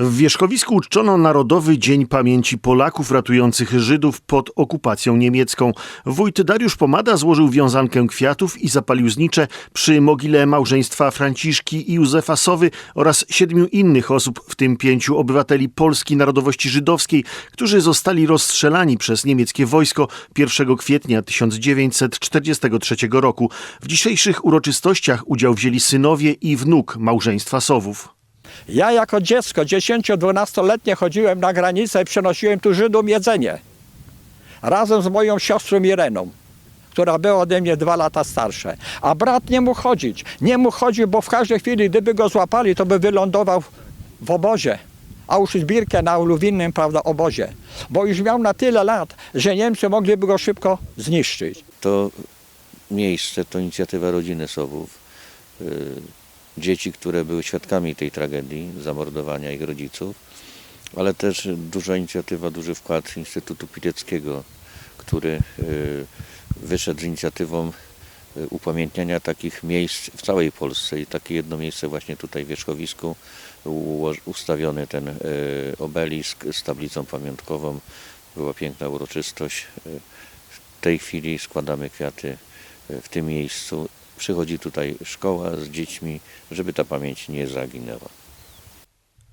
W Wierzchowisku uczczono Narodowy Dzień Pamięci Polaków ratujących Żydów pod okupacją niemiecką. Wójt Dariusz Pomada złożył wiązankę kwiatów i zapalił znicze przy mogile małżeństwa Franciszki i Józefa Sowy oraz siedmiu innych osób, w tym pięciu obywateli Polski narodowości żydowskiej, którzy zostali rozstrzelani przez niemieckie wojsko 1 kwietnia 1943 roku. W dzisiejszych uroczystościach udział wzięli synowie i wnuk małżeństwa Sowów. Ja jako dziecko, 10-12-letnie chodziłem na granicę i przynosiłem tu Żydom jedzenie. Razem z moją siostrą Ireną, która była ode mnie dwa lata starsza. A brat nie mógł chodzić. Nie mógł chodzić, bo w każdej chwili, gdyby go złapali, to by wylądował w obozie. Auschwitz-Birkenau w innym prawda, obozie. Bo już miał na tyle lat, że Niemcy mogliby go szybko zniszczyć. To miejsce to inicjatywa rodziny Sowów. Dzieci, które były świadkami tej tragedii, zamordowania ich rodziców, ale też duża inicjatywa, duży wkład Instytutu Pileckiego, który y, wyszedł z inicjatywą y, upamiętniania takich miejsc w całej Polsce i takie jedno miejsce właśnie tutaj w Wierzchowisku, ustawiony ten y, obelisk z tablicą pamiątkową. Była piękna uroczystość. W tej chwili składamy kwiaty w tym miejscu. Przychodzi tutaj szkoła z dziećmi, żeby ta pamięć nie zaginęła.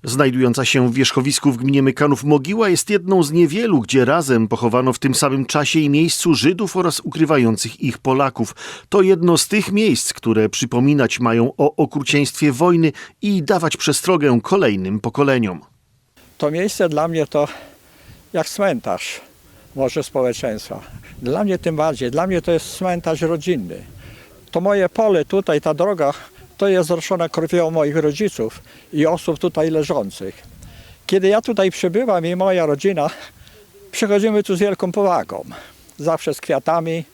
Znajdująca się w wierzchowisku w gminie Mykanów mogiła jest jedną z niewielu, gdzie razem pochowano w tym samym czasie i miejscu Żydów oraz ukrywających ich Polaków. To jedno z tych miejsc, które przypominać mają o okrucieństwie wojny i dawać przestrogę kolejnym pokoleniom. To miejsce dla mnie to jak cmentarz może społeczeństwa. Dla mnie tym bardziej. Dla mnie to jest cmentarz rodzinny. To moje pole tutaj, ta droga, to jest zroszona krwią moich rodziców i osób tutaj leżących. Kiedy ja tutaj przybywam i moja rodzina, przychodzimy tu z wielką powagą. Zawsze z kwiatami,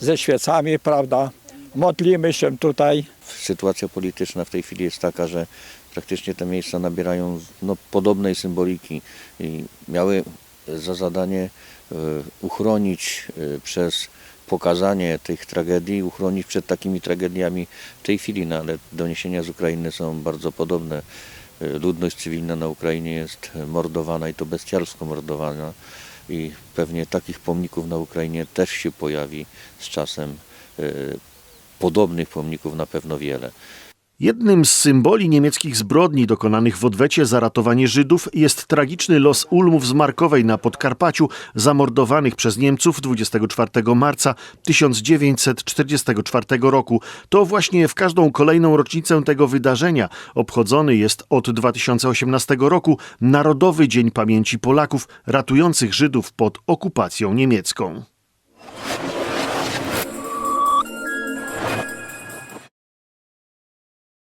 ze świecami, prawda? Modlimy się tutaj. Sytuacja polityczna w tej chwili jest taka, że praktycznie te miejsca nabierają no, podobnej symboliki i miały za zadanie e, uchronić e, przez pokazanie tych tragedii, uchronić przed takimi tragediami w tej chwili, no, ale doniesienia z Ukrainy są bardzo podobne. E, Ludność cywilna na Ukrainie jest mordowana i to bestialsko mordowana i pewnie takich pomników na Ukrainie też się pojawi z czasem. e, Podobnych pomników na pewno wiele. Jednym z symboli niemieckich zbrodni dokonanych w odwecie za ratowanie Żydów jest tragiczny los Ulmów z Markowej na Podkarpaciu, zamordowanych przez Niemców 24 marca 1944 roku. To właśnie w każdą kolejną rocznicę tego wydarzenia obchodzony jest od 2018 roku Narodowy Dzień Pamięci Polaków ratujących Żydów pod okupacją niemiecką.